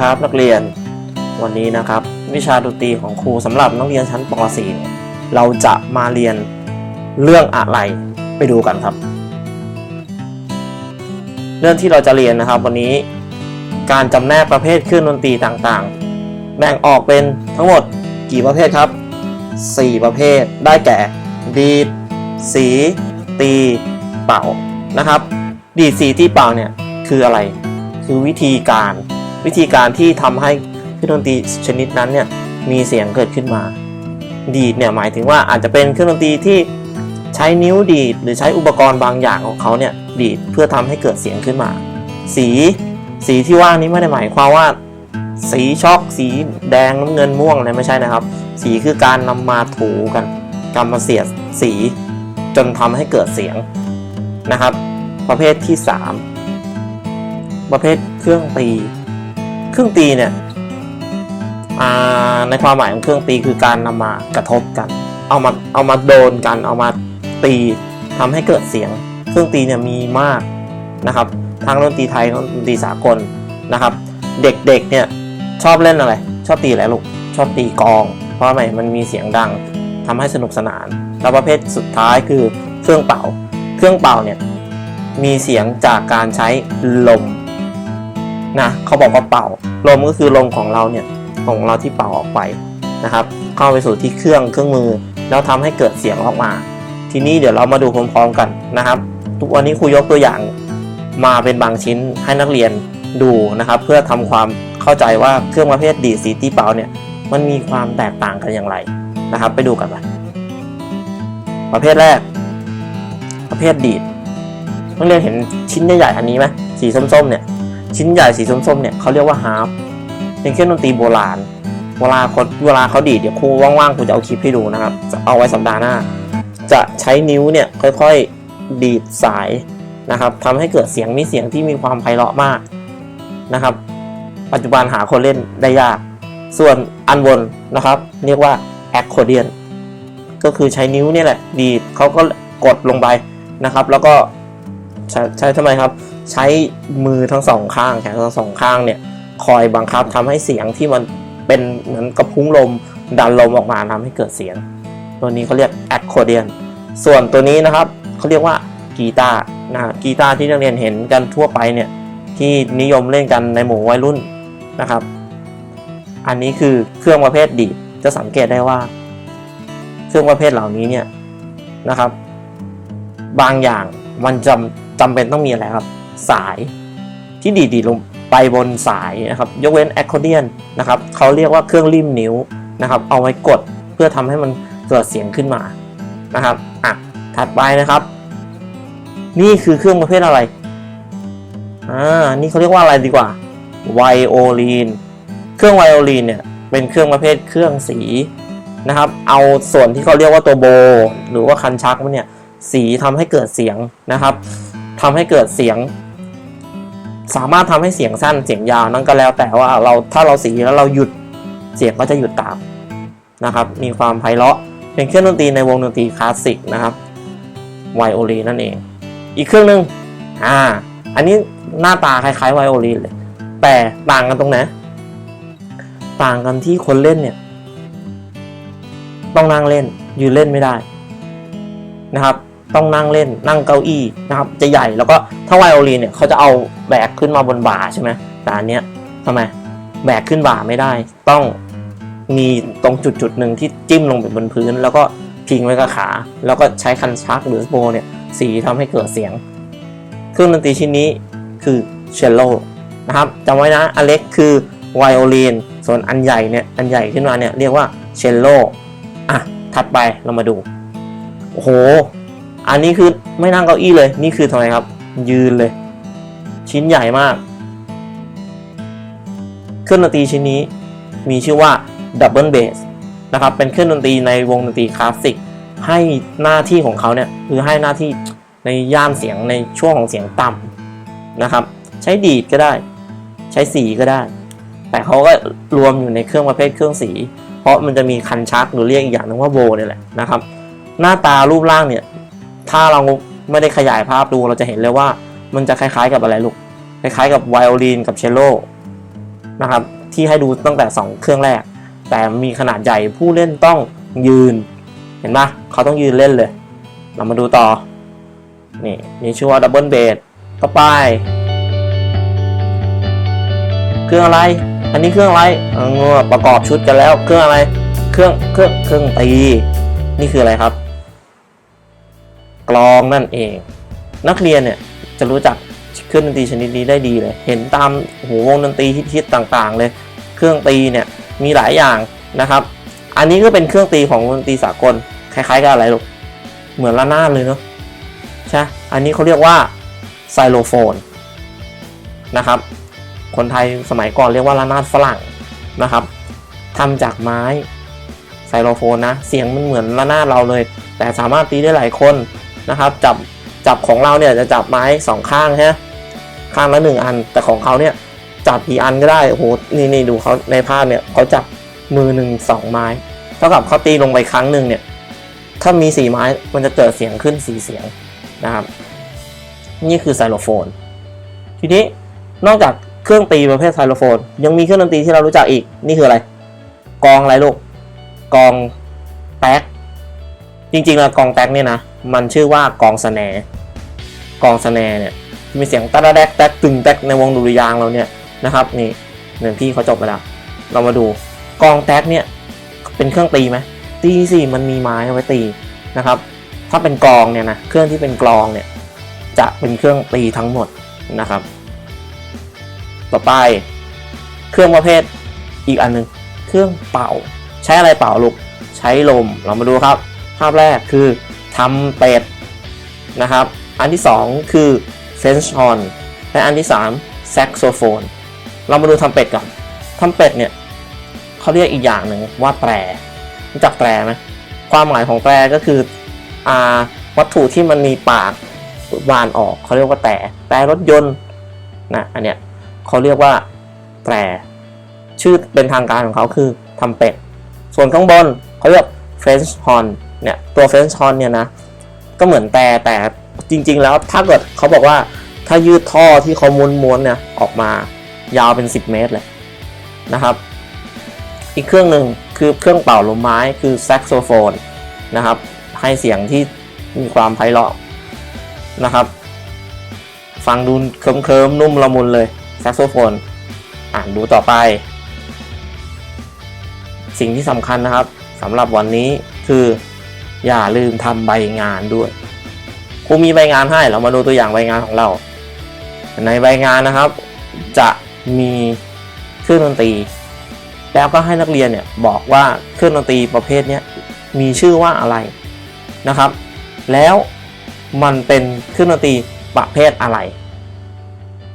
ครับนักเรียนวันนี้นะครับ วิชาดนตรีของครูสำหรับนักเรียนชั้นป .4 เนี่เราจะมาเรียนเรื่องอะไรไปดูกันครับ เรื่องที่เราจะเรียนนะครับ วันนี้การจำแนกประเภทเครื่องดนตรีต่างๆ แบ่งออกเป็นทั้งหมดกี่ประเภทครับ 4 ประเภทได้แก่ ดีด สี ตี เป่านะครับ ดีดสีตีเป่าเนี่ยคืออะไรคือวิธีการ วิธีการที่ทำให้เครื่องดนตรีชนิดนั้นเนี่ยมีเสียงเกิดขึ้นมา ดีดเนี่ยหมายถึงว่าอาจจะเป็นเครื่องดนตรีที่ใช้นิ้วดีด หรือใช้อุปกรณ์บางอย่างของเขาเนี่ยดีดเพื่อทำให้เกิดเสียงขึ้นมา สีสีที่ว่านี้ไม่ได้หมายความว่า สีช็อกสีแดงน้ำเงินม่วงอะไรไม่ใช่นะครับ สีคือการนำมาถูกันกำมาเสียดสีจนทำให้เกิดเสียงนะครับ ประเภทที่ 3 ประเภทเครื่องตี เครื่องตีเนี่ยอ่าในความหมายของเครื่องตีคือการนำมากระทบกัน เอามาเอามาโดนกัน เอามาตีทำให้เกิดเสียง เครื่องตีเนี่ยมีมากนะครับทั้งดนตรีไทยดนตรีสากลนะครับ เด็กๆเนี่ยชอบเล่นอะไร ชอบตีอะไรลูกชอบตีกอง เพราะอะไรมันมีเสียงดังทำให้สนุกสนาน แล้วประเภทสุดท้ายคือเครื่องเป่า เครื่องเป่าเนี่ยมีเสียงจากการใช้ลม นะเขาบอกว่าเป่าลมก็คือลมของเราเนี่ยของเราที่เป่าออกไปนะครับ เข้าไปสู่ที่เครื่องเครื่องมือ แล้วทำให้เกิดเสียงออกมา ทีนี้เดี๋ยวเรามาดูพร้อมๆกันนะครับ ทุกวันนี้ครูยกตัวอย่างมาเป็นบางชิ้นให้นักเรียนดูนะครับ เพื่อทำความเข้าใจว่าเครื่องประเภทดีดสีตีเป่าเนี่ยมันมีความแตกต่างกันอย่างไรนะครับ ไปดูกันไปประเภทแรก ประเภทดีดนักเรียนเห็นชิ้นใหญ่ๆอันนี้ไหมสีส้มๆเนี่ย ชิ้นใหญ่สีส้มๆเนี่ยเขาเรียกว่าฮาร์ปเป็นเครื่องดนตรีโบราณ เวลาคนเวลาเขาดีดเดี๋ยวครูว่างๆครูจะเอาคลิปให้ดูนะครับ จะเอาไว้สัปดาห์หน้า จะใช้นิ้วเนี่ยค่อยๆดีดสายนะครับทำให้เกิดเสียงมีเสียงที่มีความไพเราะมากนะครับ ปัจจุบันหาคนเล่นได้ยาก ส่วนอันบนนะครับ เรียกว่าแอคโคเดียนก็คือใช้นิ้วเนี่ยแหละดีดเขาก็กดลงไปนะครับ แล้วก็ใช้ใช้ทำไมครับ ใช้มือทั้งสองข้างแขนทั้งสองข้างเนี่ยคอยบังคับทำให้เสียงที่มันเป็นเหมือนกระพุ้งลมดันลมออกมาทำให้เกิดเสียง ตัวนี้เขาเรียกแอคโคเดียนส่วนตัวนี้นะครับเขาเรียกว่ากีตาร์นะกีตาร์ที่นักเรียนเห็นกันทั่วไปเนี่ยที่นิยมเล่นกันในหมู่วัยรุ่นนะครับ อันนี้คือเครื่องประเภทดีดจะสังเกตได้ว่า เครื่องประเภทเหล่านี้เนี่ยนะครับ บางอย่างมันจำจำเป็นต้องมีอะไรครับ สายที่ดีดีลงไปบนสายนะครับ ยกเว้นแอคคอเดียนนะครับเขาเรียกว่าเครื่องริมนิ้วนะครับ เอาไว้กดเพื่อทำให้มันเกิดเสียงขึ้นมานะครับอะถัดไปนะครับ นี่คือเครื่องประเภทอะไรอ่านี่เขาเรียกว่าอะไรดีกว่าไวโอลินเครื่องไวโอลินเนี่ยเป็นเครื่องประเภทเครื่องสีนะครับ เอาส่วนที่เขาเรียกว่าตัวโบ หรือว่าคันชักมันเนี่ยสีทำให้เกิดเสียงนะครับทำให้เกิดเสียง สามารถทำให้เสียงสั้นเสียงยาวนั่นก็แล้ว แต่ว่าเราถ้าเราสีแล้วเราหยุดเสียงก็จะหยุดตามนะครับ มีความไพเราะเป็นเครื่องดนตรีในวงดนตรีคลาสสิกนะครับไวโอลินนั่นเอง อีกเครื่องหนึ่งอ่า อันนี้หน้าตาคล้ายๆไวโอลินเลย แต่ต่างกันตรงไหนต่างกันที่คนเล่นเนี่ย ต้องนั่งเล่น ยืนเล่นไม่ได้นะครับ ต้องนั่งเล่นนั่งเก้าอี้นะครับ จะใหญ่แล้วก็ ถ้าไวโอลินเนี่ยเขาจะเอาแบกขึ้นมาบนบ่าใช่ไหมแต่อันเนี้ยทำไมแบกขึ้นบ่าไม่ได้ ต้องมีตรงจุดจุดหนึ่งที่จิ้มลงไปบนพื้น แล้วก็พิงไว้กับขา แล้วก็ใช้คันชักหรือโบเนี่ยสีทำให้เกิดเสียง เครื่องดนตรีชิ้นนี้คือเชลโลนะครับจำไว้นะอเล็กคือไวโอลินส่วนอันใหญ่เนี่ยอันใหญ่ขึ้นมาเนี่ยเรียกว่าเชลโลอะถัดไปเรามาดูโอ้โห อันนี้คือไม่นั่งเก้าอี้เลย นี่คือทำไมครับ ยืนเลย ชิ้นใหญ่มาก เครื่องดนตรีชิ้นนี้มีชื่อว่าดับเบิลเบสนะครับเป็นเครื่องดนตรีในวงดนตรีคลาสสิกให้หน้าที่ของเขาเนี่ยคือให้หน้าที่ในย่านเสียงในช่วงของเสียงต่ำนะครับ ใช้ดีดก็ได้ ใช้สีก็ได้ แต่เขาก็รวมอยู่ในเครื่องประเภทเครื่องสี เพราะมันจะมีคันชักหรือเรียกอีกอย่างหนึงว่าโบนี่แหละนะครับ หน้าตารูปร่างเนี่ย ถ้าเรา ไม่ได้ขยายภาพดูเราจะเห็นเลยว่า มันจะคล้ายๆกับอะไรลูกคล้ายๆกับไวโอลินกับเชลโลนะครับที่ให้ดูตั้งแต่ 2 เครื่องแรก แต่มีขนาดใหญ่ผู้เล่นต้องยืน เห็นปะเขาต้องยืนเล่นเลย เรามาดูต่อ นี่นี่ชื่อว่าดับเบิลเบสต่อไป เครื่องอะไร อันนี้เครื่องอะไรเออประกอบชุดกันแล้ว เครื่องอะไร เครื่องเครื่องเครื่องตี นี่คืออะไรครับ กลองนั่นเอง นักเรียนเนี่ยจะรู้จักเครื่องดนตรีชนิดนี้ได้ดีเลย เห็นตามหูวงดนตรีฮิตๆต่างๆ เลย เครื่องตีเนี่ยมีหลายอย่างนะครับ อันนี้ก็เป็นเครื่องตีของดนตรีสากลคล้ายๆกับอะไรลูก เหมือนระนาดเลยเนาะใช่ อันนี้เขาเรียกว่าไซโลโฟนนะครับ คนไทยสมัยก่อนเรียกว่าระนาดฝรั่งนะครับทำจากไม้ไซโลโฟนนะ เสียงมันเหมือนระนาดเราเลย แต่สามารถตีได้หลายคน นะครับจับจับของเราเนี่ยจะจับไม้สองข้างใช่ไหมข้างละหนึ่งอัน แต่ของเขาเนี่ยจับกี่อันก็ได้โอ้โหนี่นี่ดูเขาในภาพเนี่ยเขาจับมือหนึ่งสองไม้เท่ากับเขาตีลงไปครั้งหนึ่งเนี่ยถ้ามีสี่ไม้มันจะเกิดเสียงขึ้นสี่เสียงนะครับ นี่คือไซโลโฟน ทีนี้นอกจากเครื่องตีประเภทไซโลโฟน ยังมีเครื่องดนตรีที่เรารู้จักอีกนี่คืออะไรกองอะไรลูกกองแป๊กจริงๆแล้วกองแป๊กเนี่ยนะ มันชื่อว่ากองสแนร์กองสแนร์เนี่ยมีเสียงตะระแดกแตกตึงแตกในวงดุริยางเราเนี่ยนะครับนี่หนึ่งพี่เขาจบไปแล้ว เรามาดูกองแท็กเนี่ยเป็นเครื่องตีไหมตีสิมันมีไม้เอาไว้ตีนะครับ ถ้าเป็นกองเนี่ยนะเครื่องที่เป็นกลองเนี่ยจะเป็นเครื่องตีทั้งหมดนะครับ ต่อไปเครื่องประเภทอีกอันหนึ่งเครื่องเป่า ใช้อะไรเป่าลูกใช้ลมเรามาดูครับ ภาพแรกคือ ทำเป็ดนะครับ อันที่สองคือเฟนช์ฮอนและอันที่สามแซกโซโฟน เรามาดูทำเป็ดก่อนทำเป็ดเนี่ยเขาเรียกอีกอย่างหนึ่งว่าแตรรู้จักแตรไหมความหมายของแตรก็คืออ่าวัตถุที่มันมีปากวานออกเขาเรียกว่าแตรแตรรถยนต์นะอันเนี้ยเขาเรียกว่าแตรชื่อเป็นทางการของเขาคือทำเป็ด ส่วนข้างบนเขาเรียก French horn เนี่ยตัว French horn เนี่ยนะก็เหมือนแต่แต่จริง ๆ แล้วถ้าเกิดเขาบอกว่าถ้ายืดท่อที่เขาม้วนๆเนี่ยออกมายาวเป็น 10 เมตรเลยนะครับ อีกเครื่องหนึ่งคือเครื่องเป่าลมไม้คือแซกโซโฟนนะครับ ให้เสียงที่มีความไพเราะนะครับ ฟังดูเคิมๆนุ่มละมุนเลยแซกโซโฟน อ่านดูต่อไป สิ่งที่สำคัญนะครับสำหรับวันนี้คือ อย่าลืมทำใบงานด้วยครูมีใบงานให้เรามาดูตัวอย่างใบงานของเรา ในใบงานนะครับ จะมีเครื่องดนตรี แล้วก็ให้นักเรียนเนี่ยบอกว่าเครื่องดนตรีประเภทนี้มีชื่อว่าอะไรนะครับ แล้วมันเป็นเครื่องดนตรีประเภทอะไร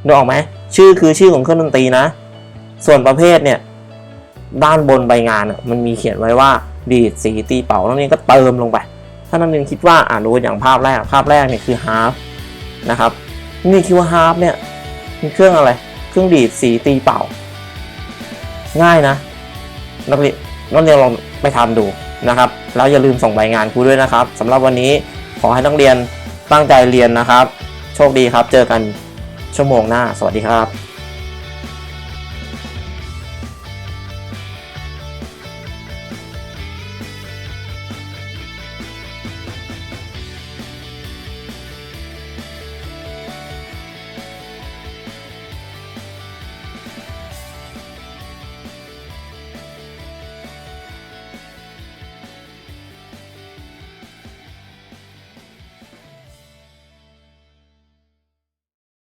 นึกออกไหมชื่อคือชื่อของเครื่องดนตรีนะ ส่วนประเภทเนี่ยด้านบนใบงานมันมีเขียนไว้ว่า ดีดสีตีเป่านักเรียนก็เติมลงไป ถ้านักเรียนคิดว่าอ่านดูอย่างภาพแรกภาพแรกเนี่ยคือฮาร์ฟนะครับนี่คิดว่าฮาร์ฟเนี่ยเป็นเครื่องอะไร เครื่องดีดสีตีเป่า ง่ายนะ นักเรียนนักเรียนลองไปทำดูนะครับ แล้วอย่าลืมส่งใบงานครูด้วยนะครับสำหรับวันนี้ขอให้นักเรียนตั้งใจเรียนนะครับ โชคดีครับ เจอกันชั่วโมงหน้า สวัสดีครับ